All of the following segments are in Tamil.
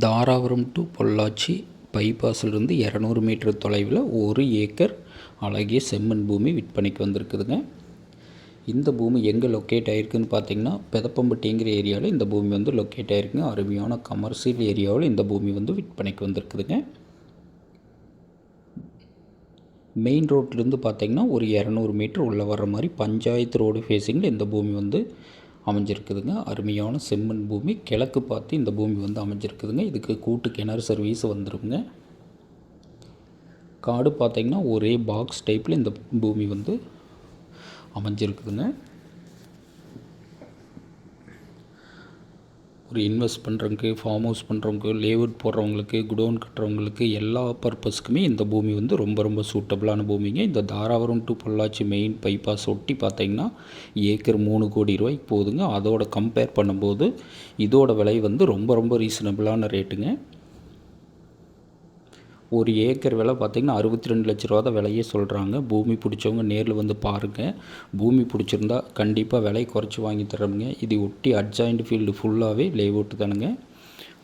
தாராபுரம் டு பொள்ளாச்சி பைபாஸிலிருந்து இரநூறு மீட்டர் தொலைவில் ஒரு ஏக்கர் அழகிய செம்மண் பூமி விற்பனைக்கு வந்திருக்குதுங்க. இந்த பூமி எங்கே லொக்கேட் ஆகிருக்குன்னு பார்த்தீங்கன்னா பெதப்பம்பட்டிங்கிற ஏரியாவில் இந்த பூமி வந்து லொக்கேட் ஆகிருக்குங்க அருமையான கமர்ஷியல் ஏரியாவில் இந்த பூமி வந்து விற்பனைக்கு வந்திருக்குதுங்க. மெயின் ரோட்லேருந்து பார்த்தீங்கன்னா ஒரு இரநூறு மீட்டர் உள்ளே வர்ற மாதிரி பஞ்சாயத்து ரோடு ஃபேஸிங்கில் இந்த பூமி வந்து அமைஞ்சிருக்குதுங்க. அருமையான செம்மண் பூமி. கிழக்கு பார்த்து இந்த பூமி வந்து அமைஞ்சிருக்குதுங்க. இதுக்கு கூட்டு கிணறு சர்வீஸ் வந்துருங்க. காடு பார்த்திங்கன்னா ஒரே பாக்ஸ் டைப்பில் இந்த பூமி வந்து அமைஞ்சிருக்குதுங்க. ஒரு இன்வெஸ்ட் பண்ணுறவங்களுக்கு ஃபார்ம் ஹவுஸ் பண்ணுறவங்க லேவுட் போடுறவங்களுக்கு குடோன் கட்டுறவங்களுக்கு எல்லா பர்பஸ்க்குமே இந்த பூமி வந்து ரொம்ப ரொம்ப சூட்டபிளான பூமிங்க. இந்த Dharapuram to Pollachi main bypass ஒட்டி பார்த்தீங்கன்னா ஏக்கர் மூணு கோடி ரூபாய்க்கு போகுதுங்க அதோட கம்பேர் பண்ணும்போது இதோட விலை வந்து ரொம்ப ரொம்ப ரீசனபிளான ரேட்டுங்க ஒரு ஏக்கர் விலை பார்த்திங்கன்னா அறுபத்தி ரெண்டு லட்ச ரூபா தான் விலையே சொல்கிறாங்க பூமி பிடிச்சவங்க நேரில் வந்து பாருங்கள் பூமி பிடிச்சிருந்தா கண்டிப்பாக விலை குறைச்சி வாங்கி தரோங்க இது ஒட்டி அட்ஜாயிண்ட் ஃபீல்டு ஃபுல்லாகவே லேஅவுட்டு தானுங்க.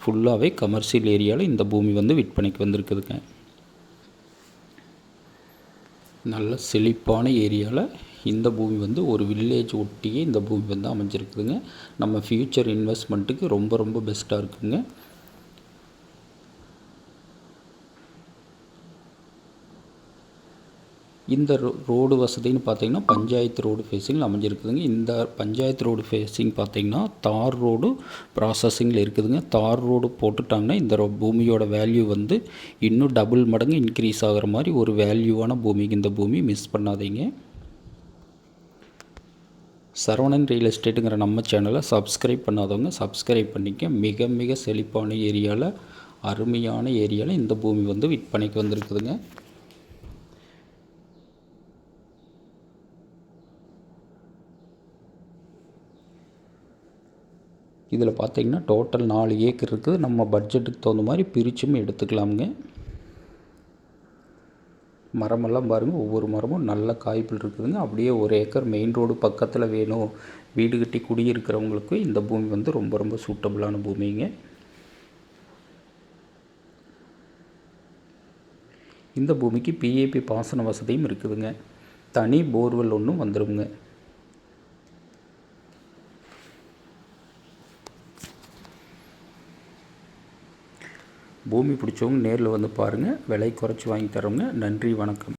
ஃபுல்லாகவே கமர்ஷியல் ஏரியாவில் இந்த பூமி வந்து விற்பனைக்கு வந்திருக்குதுங்க. நல்ல செழிப்பான ஏரியாவில் இந்த பூமி வந்து ஒரு வில்லேஜ் ஒட்டியே இந்த பூமி வந்து அமைஞ்சிருக்குதுங்க. நம்ம ஃப்யூச்சர் இன்வெஸ்ட்மெண்ட்டுக்கு ரொம்ப ரொம்ப பெஸ்ட்டாக இருக்குங்க. இந்த ரோ ரோடு வசதின்னு பார்த்தீங்கன்னா பஞ்சாயத்து ரோடு ஃபேஸிங்கில் அமைஞ்சிருக்குதுங்க. இந்த பஞ்சாயத்து ரோடு ஃபேஸிங் பார்த்தீங்கன்னா தார் ரோடு ப்ராசஸிங்கில் இருக்குதுங்க. தார் ரோடு போட்டுட்டாங்கன்னா இந்த ரோ பூமியோட வேல்யூ வந்து இன்னும் டபுள் மடங்கு இன்க்ரீஸ் ஆகிற மாதிரி ஒரு வேல்யூவான பூமிக்கு இந்த பூமி மிஸ் பண்ணாதீங்க. சரவணன் ரியல் எஸ்டேட்டுங்கிற நம்ம சேனலை சப்ஸ்கிரைப் பண்ணாதவங்க சப்ஸ்கிரைப் பண்ணிக்க. மிக மிக செழிப்பான ஏரியாவில் அருமையான ஏரியாவில் இந்த பூமி வந்து விற்பனைக்கு வந்திருக்குதுங்க. இதில் பார்த்தீங்கன்னா டோட்டல் நாலு ஏக்கர் இருக்குது. நம்ம பட்ஜெட்டுக்கு தகுந்த மாதிரி பிரிச்சும் எடுத்துக்கலாமுங்க. மரமெல்லாம் பாருங்கள் ஒவ்வொரு மரமும் நல்ல காய்ப்பில் இருக்குதுங்க. அப்படியே ஒரு ஏக்கர் மெயின் ரோடு பக்கத்தில் வேணும். வீடு கட்டி குடியிருக்கிறவங்களுக்கு இந்த பூமி வந்து ரொம்ப ரொம்ப சூட்டபுளான பூமிங்க. இந்த பூமிக்கு பிஏபி பாசன வசதியும் இருக்குதுங்க. தனி போர்வெல் ஒன்றும் வந்துடுங்க பூமி பிடிச்சவங்க நேரில் வந்து பாருங்கள் விலை குறைச்சி வாங்கி தரோங்க நன்றி வணக்கம்.